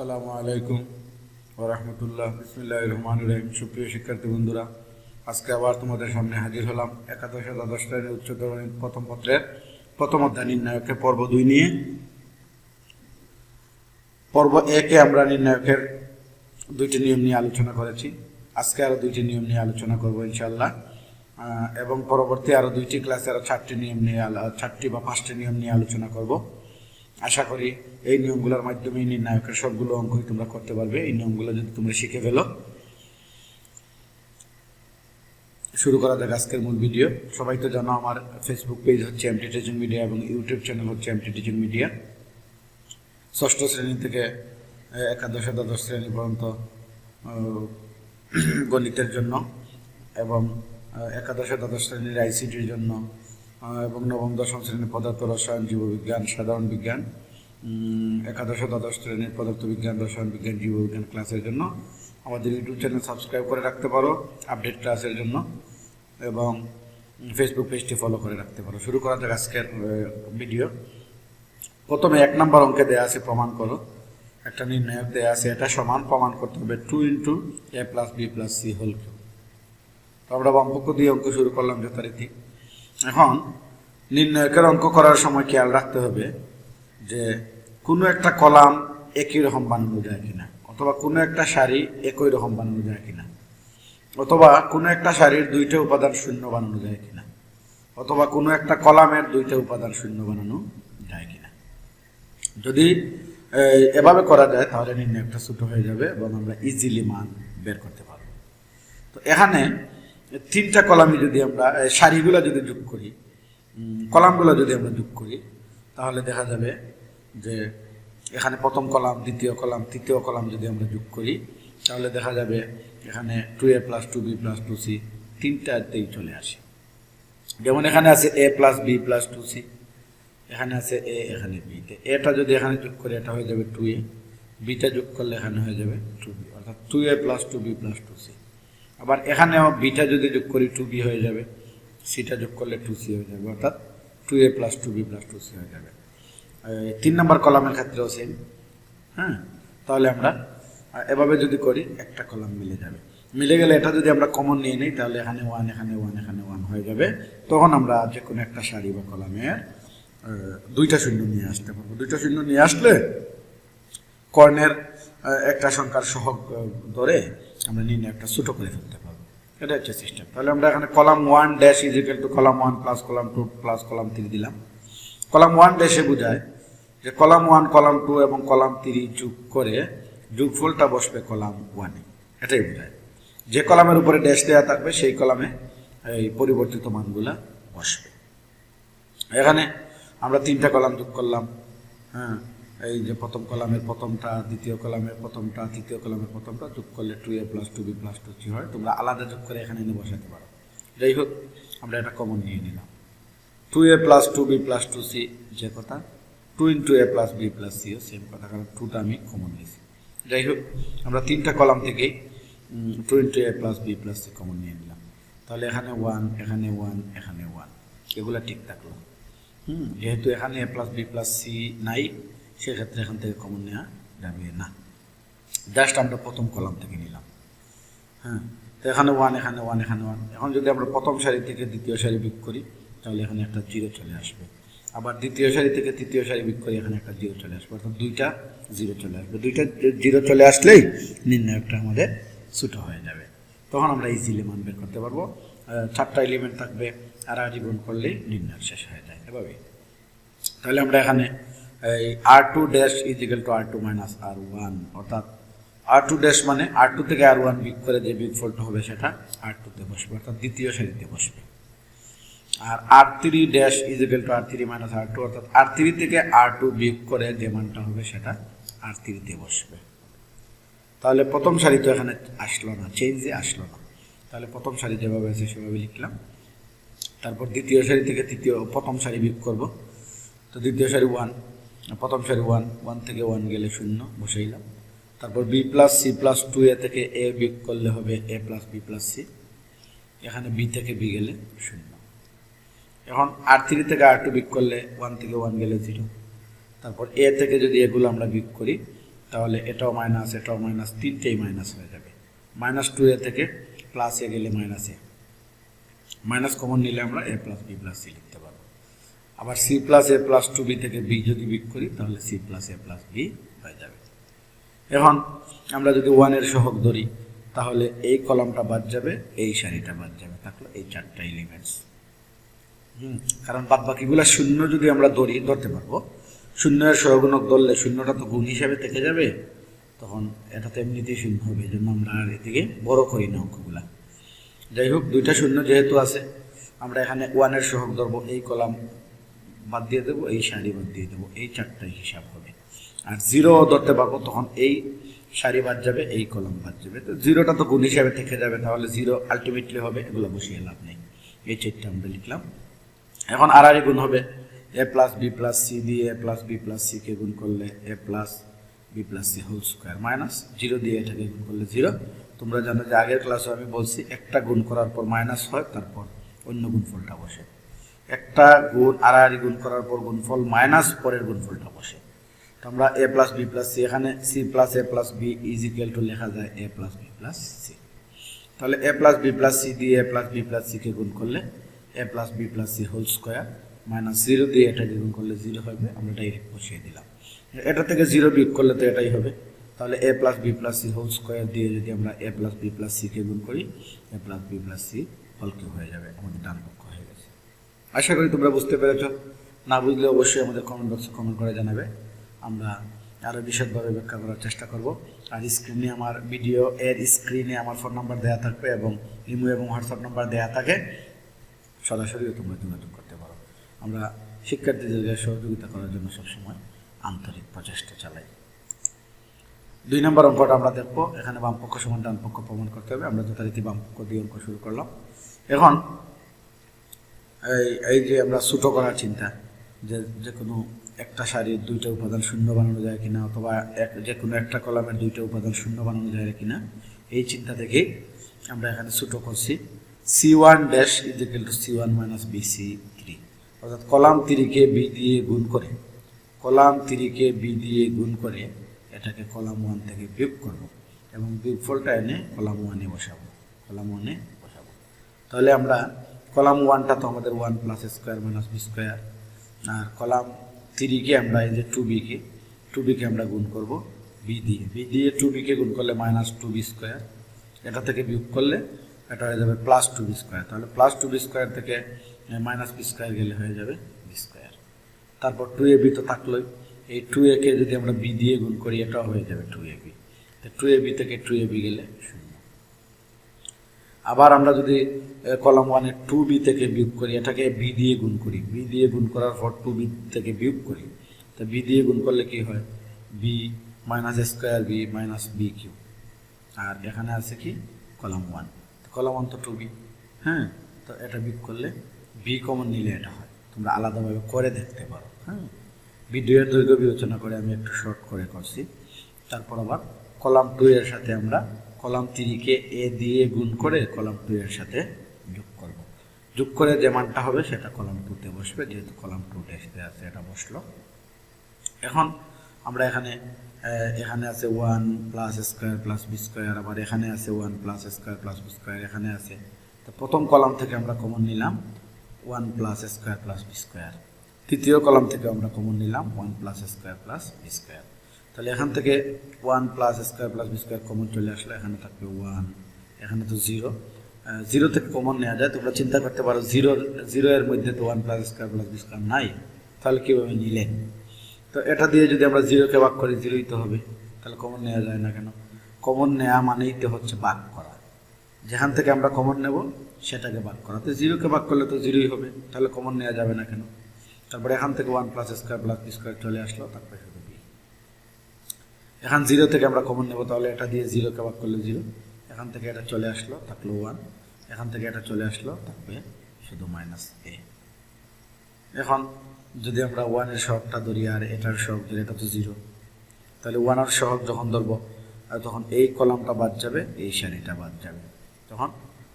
আসসালামু আলাইকুম রহমতুল্লাহ। বিসমুল্লাহ রহমান রহিম। সুপ্রিয় শিক্ষার্থী বন্ধুরা, আজকে আবার তোমাদের সামনে হাজির হলাম একাদশ দ্বাদশ শ্রেণির উচ্চতর প্রথম পত্রের প্রথম অধ্যায় নির্ণায়কের পর্ব দুই নিয়ে। পর্ব একে আমরা নির্ণায়কের দুইটি নিয়ম নিয়ে আলোচনা করেছি। আজকে আরও দুইটি নিয়ম নিয়ে আলোচনা করব ইনশাল্লাহ এবং পরবর্তী আরও দুইটি ক্লাসে আরও চারটি নিয়ম নিয়ে চারটি বা পাঁচটি নিয়ম নিয়ে আলোচনা করব। আশা করি এই নিয়মগুলোর মাধ্যমে নির্ণায়কের সবগুলো অঙ্কই তোমরা করতে পারবে। এই নিয়মগুলো যদি তোমরা শিখে ফেলো। শুরু করা যাক আজকের মূল ভিডিও। সবাই তো জানো আমার ফেসবুক পেজ হচ্ছে এমটি টিচিং মিডিয়া এবং ইউটিউব চ্যানেল হচ্ছে এমটি টিচিং মিডিয়া ষষ্ঠ শ্রেণি থেকে একাদশ, দ্বাদশ শ্রেণি পর্যন্ত গণিতের জন্য এবং একাদশ, দ্বাদশ শ্রেণির আইসিটির জন্য এবং নবম, দশম শ্রেণির পদার্থ রসায়ন, জীববিজ্ঞান, সাধারণ বিজ্ঞান একাদশ দ্বাদশ শ্রেণির পদার্থবিজ্ঞান রসায়ন বিজ্ঞান, জীববিজ্ঞান ক্লাসের জন্য। আমাদের ইউটিউব চ্যানেল সাবস্ক্রাইব করে রাখতে পারো, আপডেট ক্লাসের জন্য। এবং ফেসবুক পেজটি ফলো করে রাখতে পারো। শুরু করা যাক আজকের ভিডিও প্রথমে এক নম্বর অঙ্কে দেয়া আছে প্রমাণ করো। একটা নির্ণায়ক দেয়া আছে, এটা সমান, প্রমাণ করতে হবে two into a plus b plus c whole cube তো আমরা বামপক্ষ দিয়ে অঙ্ক শুরু করলাম যথারীতি। এখন নির্ণায়কের অঙ্ক করার সময় খেয়াল রাখতে হবে যে কোনো একটা কলাম একই রকম বানানো যায় কিনা, অথবা কোনো একটা শাড়ি একই রকম বানানো যায় কিনা, অথবা কোনো একটা শাড়ির দুইটা উপাদান শূন্য বানানো যায় কিনা, অথবা কোনো একটা কলামের দুইটা উপাদান শূন্য বানানো যায় কিনা। যদি এভাবে করা যায়, তাহলে নির্ণয়টা ছোটো হয়ে যাবে এবং আমরা ইজিলি মান বের করতে পারব। তো এখানে তিনটা কলামে যদি আমরা সারিগুলো যদি যোগ করি কলামগুলো যদি আমরা যোগ করি, তাহলে দেখা যাবে যে এখানে প্রথম কলাম, দ্বিতীয় কলাম, তৃতীয় কলাম যদি আমরা যোগ করি, তাহলে দেখা যাবে এখানে two a plus two b plus two c তিনটাতেই চলে আসে। যেমন এখানে আছে a plus b plus two c এখানে আছে এ এখানে বি এটা যদি এখানে যোগ করি, এটা হয়ে যাবে টু এ বিটা যোগ করলে এখানে হয়ে যাবে টু বি অর্থাৎ two a plus two b plus two c আবার এখানেও বিটা যদি যোগ করি টু বি হয়ে যাবে সিটা যোগ করলে টু সি হয়ে যাবে অর্থাৎ two a plus two b plus two c হয়ে যাবে। তিন নম্বর কলামের ক্ষেত্রেও সেম হ্যাঁ? তাহলে আমরা এভাবে যদি করি একটা কলাম মিলে যাবে। মিলে গেলে এটা যদি আমরা কমন নিয়ে নিই তাহলে এখানে ওয়ান এখানে ওয়ান এখানে ওয়ান হয়ে যাবে। তখন আমরা যে কোনো একটা সারি বা কলামের দুইটা শূন্য নিয়ে আসতে পারব। দুইটা শূন্য নিয়ে আসলে কর্ণের একটা সংখ্যার আহ, ধরে আমরা নির্ণয় একটা ছোটো করে ফেলতে পারব। এটা হচ্ছে সিস্টেম তাহলে আমরা এখানে column one dash is equal to column one plus column two plus column three দিলাম। কলাম ওয়ান ড্যাশে বোঝায় যে কলাম ওয়ান কলাম টু এবং কলাম থ্রি যোগ করে যোগফলটা বসবে কলাম ওয়ানে এটাই বোঝায়। যে কলামের উপরে ড্যাশ দেওয়া থাকবে, সেই কলামে এই পরিবর্তিত মানগুলা বসবে। এখানে আমরা তিনটা কলাম যোগ করলাম। হ্যাঁ। এই যে প্রথম কলামের প্রথমটা, দ্বিতীয় কলামের প্রথমটা, তৃতীয় কলামের প্রথমটা, যোগ করলে two a plus two b plus two three হয়। তোমরা আলাদা যোগ করে এখানে এনে বসাতে পারো। যাই হোক, আমরা এটা কমন নিয়ে নিলাম। Two a plus two b plus two c যে কথা two into a plus b plus CO same কথা, কারণ টুটা আমি কমন নিয়েছি। যাই হোক, আমরা তিনটা কলাম থেকে two into a plus b plus c common নিয়ে নিলাম। তাহলে এখানে ওয়ান এখানে ওয়ান এখানে ওয়ান এগুলো ঠিক থাকল। হুম, যেহেতু এখানে a plus b plus c নাই সেক্ষেত্রে এখান থেকে কমন নেওয়া যাবে। না জাস্ট আমরা প্রথম কলাম থেকে নিলাম। হ্যাঁ তো এখানে ওয়ান এখানে ওয়ান এখানে ওয়ান এখন যদি আমরা প্রথম সারি থেকে দ্বিতীয় সারি বিক করি, তাহলে এখানে একটা জিরো চলে আসবে। আবার দ্বিতীয় সারি থেকে তৃতীয় সারি বিক করি এখানে একটা জিরো চলে আসবে। অর্থাৎ দুইটা জিরো চলে আসবে। দুইটা জিরো চলে আসলেই নির্ণায়কটা আমাদের ছোটো হয়ে যাবে। তখন আমরা ইজিলি মান বের করতে পারব। চারটা এলিমেন্ট থাকবে। আর গুণ করলেই নির্ণয় শেষ হয়ে যায়। এভাবেই। তাহলে আমরা এখানে এই R two dash is equal to R two minus R one অর্থাৎ আর টু ড্যাশ মানে আর টু থেকে আর ওয়ান বিক করে যে বিগ ফলটা হবে সেটা আর টুতে বসবে, অর্থাৎ দ্বিতীয় সারিতে বসবে। আর R three dash is equal to R three minus R two অর্থাৎ আর থ্রি থেকে আর টু বিক করে যে মানটা হবে সেটা আর থ্রিতে বসবে। তাহলে প্রথম সারি তো এখানে আসলো না চেঞ্জে আসলো না। তাহলে প্রথম সারি যেভাবে আছে সেভাবে লিখলাম। তারপর দ্বিতীয় সারি থেকে তৃতীয়, প্রথম সারি বিয়োগ করব। তো দ্বিতীয় সারি ওয়ান প্রথম সারি ওয়ান ওয়ান থেকে ওয়ান গেলে শূন্য, বসাইলাম। তারপর b plus c plus two a থেকে এ বিয়োগ করলে হবে a plus b plus c এখানে বি থেকে বি গেলে শূন্য। এখন আর থ্রি থেকে আর টু বিয়োগ করলে ওয়ান থেকে ওয়ান গেলে জিরো তারপর এ থেকে যদি এগুলো আমরা বিয়োগ করি, তাহলে এটাও মাইনাস এটাও মাইনাস তিনটেই মাইনাস হয়ে যাবে। মাইনাস টু এ থেকে প্লাস এ গেলে মাইনাস এ মাইনাস কমন নিলে আমরা a plus b plus c লিখতে পারব। আবার c plus a plus two b থেকে বি যদি বিক করি, তাহলে c plus a plus b হয়ে যাবে। এখন আমরা যদি ওয়ানের সহগ ধরি, তাহলে এই কলামটা বাদ যাবে, এই সারিটা বাদ যাবে। থাকল এই চারটা এলিমেন্টস হুম, কারণ বাদ বাকিগুলো শূন্য যদি আমরা ধরি, ধরতে পারব। শূন্যের সহগুণক ধরলে শূন্যটা তো গুণ হিসাবে থেকে যাবে, তখন এটা তো এমনিতেই শূন্য হবে এই জন্য আমরা আর এদিকে বড় করি না অঙ্কগুলা। যাই হোক, দুইটা শূন্য যেহেতু আছে, আমরা এখানে ওয়ানের সহগ ধরবো, এই কলাম বাদ দিয়ে দেবো, এই সারি বাদ দিয়ে দেবো, এই চারটাই হিসাব হবে। আর জিরো ধরতে পারব, তখন এই সারি বাদ যাবে, এই কলম বাদ যাবে। তো জিরোটা তো গুণ হিসাবে থেকে যাবে, তাহলে জিরো আলটিমেটলি হবে, এগুলো বসিয়ে লাভ নেই। এই চারটা আমরা লিখলাম। এখন আর গুণ হবে। A plus b plus c দিয়ে এ প্লাস বি প্লাস সিকে গুণ করলে a plus b plus c whole square minus zero দিয়ে এটাকে গুণ করলে জিরো তোমরা জানো যে আগের ক্লাসে আমি বলছি, একটা গুণ করার পর মাইনাস হয়, তারপর অন্য গুণফলটা বসে। একটা গুণ আড়াআড়ি গুণ করার পর গুণফল মাইনাস পরের গুণফলটা বসে। তো আমরা a plus b plus c এখানে c plus a plus b is equal to লেখা যায় a plus b plus c তাহলে a plus b plus c দিয়ে এ প্লাস বি প্লাস সিকে গুণ করলে a plus b plus c whole square minus zero দিয়ে এটাকে গুণ করলে জিরো হবে, আমরা ডাইরেক্ট বসিয়ে দিলাম। এটা থেকে জিরো বিয়োগ করলে তো এটাই হবে। তাহলে A plus B plus C whole square দিয়ে যদি আমরা এ প্লাস বি প্লাস সিকে গুণ করি a plus b plus c হলকে হয়ে যাবে, আমাদের ডান পক্ষ হয়ে গেছে। আশা করি তোমরা বুঝতে পেরেছ। না বুঝলে অবশ্যই আমাদের কমেন্ট বক্সে কমেন্ট করে জানাবে। আমরা আরও বিশদভাবে ব্যাখ্যা করার চেষ্টা করব। আর স্ক্রিনে আমার ভিডিও এর স্ক্রিনে আমার ফোন নাম্বার দেওয়া থাকবে এবং ইমো এবং হোয়াটসঅ্যাপ নাম্বার দেওয়া থাকে। সরাসরিও তোমরা যোগাযোগ করতে পারো। আমরা শিক্ষার্থীদের সহযোগিতা করার জন্য সবসময় আন্তরিক প্রচেষ্টা চালাই। দুই নম্বর অঙ্কটা আমরা দেখব। এখানে বামপক্ষ সমান ডান পক্ষ প্রমাণ করতে হবে। আমরা যথারীতি বামপক্ষ দিয়ে অঙ্ক শুরু করলাম। এখন এই এই যে আমরা ছোটো করার চিন্তা, যে যে কোনো একটা শাড়ির দুইটা উপাদান শূন্য বানানো যায় কিনা, অথবা এক, যে কোনো একটা কলামের দুইটা উপাদান শূন্য বানানো যায় কিনা, এই চিন্তা থেকে আমরা এখানে ছোটো করছি। C one dash is equal to c one minus b c three অর্থাৎ কলাম তিরিকে বি দিয়ে গুণ করে, কলাম তিরিকে বি দিয়ে গুণ করে এটাকে কলাম ওয়ান থেকে বিয়োগ করব এবং বিয়োগফলটা এনে কলাম ওয়ানে বসাবো, কলাম ওয়ানে বসাবো। তাহলে আমরা কলাম ওয়ানটা তো আমাদের one plus square minus b square. আর কলাম থ্রিকে আমরা এই যে টু বিকে টু বিকে আমরা গুণ করব বি দিয়ে। বি দিয়ে টু বিকে গুণ করলে মাইনাস টু বি স্কোয়ার। এটা থেকে বিয়োগ করলে এটা হয়ে যাবে প্লাস টু বি স্কোয়ার। তাহলে প্লাস টু বি স্কোয়ার থেকে মাইনাস বি স্কোয়ার গেলে হয়ে যাবে বি স্কোয়ার। তারপর টু এ বি তো থাকলোই। এই টু একে যদি আমরা বি দিয়ে গুণ করি, এটাও হয়ে যাবে টু এ বি। তো টু এ বি থেকে টু এ বি গেলে শূন্য। আবার আমরা যদি কলাম ওয়ানে টু বি থেকে বিয়োগ করি, এটাকে বি দিয়ে গুণ করি। বি দিয়ে গুণ করার পর টু বি থেকে বিয়োগ করি। তো বি দিয়ে গুণ করলে কি হয়? B minus square b minus b Q আর এখানে আছে কি? Column one. কলাম ওয়ান তো টু বি। হ্যাঁ? তো এটা বিয়োগ করলে বি কমন নিলে এটা হয়। তোমরা আলাদাভাবে করে দেখতে পারো। হ্যাঁ? ভিডিওর দৈর্ঘ্য বিবেচনা করে আমি একটু শর্ট করে করছি। তারপর আবার কলাম টু এর সাথে আমরা কলাম থ্রিকে এ দিয়ে গুণ করে কলাম টু এর সাথে যোগ করব। যোগ করে যে মানটা হবে সেটা কলাম টুতে বসবে, যেহেতু কলাম টু টেস্টে আছে, এটা বসল। এখন আমরা এখানে এখানে আছে one plus square plus b square আবার এখানে আছে one plus square plus b square এখানে আছে। তো প্রথম কলাম থেকে আমরা কমন নিলাম one plus square plus b square তৃতীয় কলাম থেকে আমরা কমন নিলাম one plus square plus b square তাহলে এখান থেকে one plus square plus square common চলে আসলে এখানে থাকবে ওয়ান এখানে তো জিরো জিরো থেকে কমন নেওয়া যায়, তোমরা চিন্তা করতে পারো জিরো এর মধ্যে তো one plus square plus square নাই, তাহলে কীভাবে নিলে? তো এটা দিয়ে যদি আমরা জিরোকে ভাগ করি জিরোই তো হবে, তাহলে কমন নেওয়া যায় না কেন? কমন নেওয়া মানেই তো হচ্ছে ভাগ করা। যেখান থেকে আমরা কমন নেব, সেটাকে ভাগ করা। তো জিরোকে ভাগ করলে তো জিরোই হবে, তাহলে কমন নেওয়া যাবে না কেন? তারপরে এখান থেকে one plus square plus square চলে আসলো, তারপরে এখান জিরো থেকে আমরা কমন নেব, তাহলে এটা দিয়ে জিরো ভাগ করলে জিরো এখান থেকে এটা চলে আসলো, থাকল ওয়ান এখান থেকে এটা চলে আসলো, থাকবে শুধু মাইনাস এ এখন যদি আমরা ওয়ানের সহগটা ধরি আর এটার সহগ ধরি, এটা তো জিরো তাহলে ওয়ানের সহগ যখন ধরবো, আর তখন এই কলামটা বাদ যাবে, এই সারিটা বাদ যাবে। তখন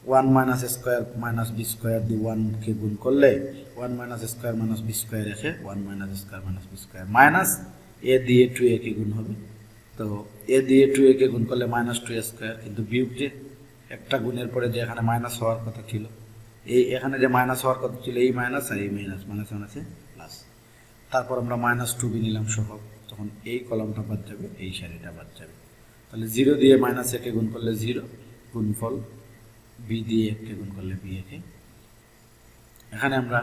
one minus square minus b square দিয়ে ওয়ানকে গুণ করলে one minus square minus b square রেখে one minus square minus b square minus a দিয়ে টু এ কে গুণ হবে। তো এ দিয়ে টু একে গুণ করলে মাইনাস টু স্কোয়ার কিন্তু বিয়োগ যে একটা গুণের পরে যে এখানে মাইনাস হওয়ার কথা ছিল, এই এখানে যে মাইনাস হওয়ার কথা ছিল, এই মাইনাস আর এই মাইনাস মাইনাস মাইনাসে প্লাস তারপর আমরা মাইনাস টু বি নিলাম সহ, তখন এই কলমটা বাদ যাবে, এই সারিটা বাদ যাবে। তাহলে জিরো দিয়ে মাইনাস একে গুণ করলে জিরো গুণফল বি দিয়ে একে গুণ করলে বি একে এখানে আমরা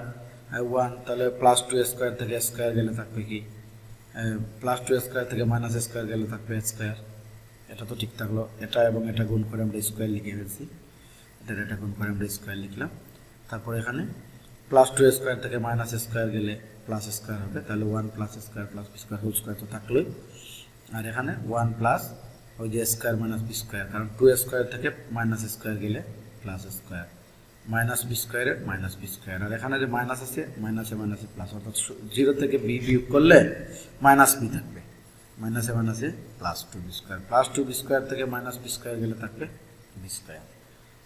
ওয়ান তাহলে প্লাস টু স্কোয়ার থেকে স্কোয়ার গেলে থাকবে কি? প্লাস টু স্কোয়ার থেকে মাইনাস স্কোয়ার গেলে থাকবে স্কোয়ার এটা তো ঠিক থাকল। এটা এবং এটা গুণ করে আমরা স্কোয়ার লিখে ফেলছি। এটা এটা গুণ করে আমরা স্কোয়ার লিখলাম। তারপর এখানে প্লাস টু স্কোয়ার থেকে মাইনাস স্কোয়ার গেলে প্লাস স্কোয়ার হবে। তাহলে one plus square plus square whole square তো থাকলোই। আর এখানে ওয়ান প্লাস ওই যে স্কোয়ার মাইনাস বি স্কোয়ার কারণ টু স্কোয়ার থেকে মাইনাস স্কোয়ার গেলে প্লাস স্কোয়ার মাইনাস বি স্কোয়ারে মাইনাস বি স্কোয়ার। আর এখানে যে মাইনাস আছে, মাইনাসে মাইনাসে প্লাস অর্থাৎ জিরো থেকে বি বিয়োগ করলে মাইনাস বি থাকবে। মাইনাসে মাইনাসে plus two b square plus two b square থেকে মাইনাস বি স্কোয়ার গেলে থাকবে বি স্কোয়ার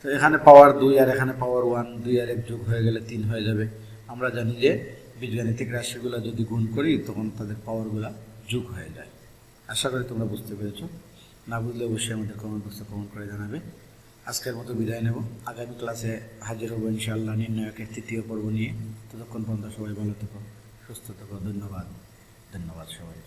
তো এখানে পাওয়ার দুই আর এখানে পাওয়ার ওয়ান দুই আর এক যোগ হয়ে গেলে তিন হয়ে যাবে। আমরা জানি যে বীজগাণিতিক রাশিগুলো যদি গুণ করি, তখন তাদের পাওয়ারগুলো যোগ হয়ে যায়। আশা করি তোমরা বুঝতে পেরেছ। না বুঝলে অবশ্যই আমাদের কমেন্ট বক্সে কমেন্ট করে জানাবে। আজকের মতো বিদায় নেব। আগামী ক্লাসে হাজির হব ইনশাআল্লাহ নির্ণায়কের তৃতীয় পর্ব নিয়ে। ততক্ষণ পর্যন্ত সবাই ভালো থেকো, সুস্থ থেকো, ধন্যবাদ। ধন্যবাদ সবাই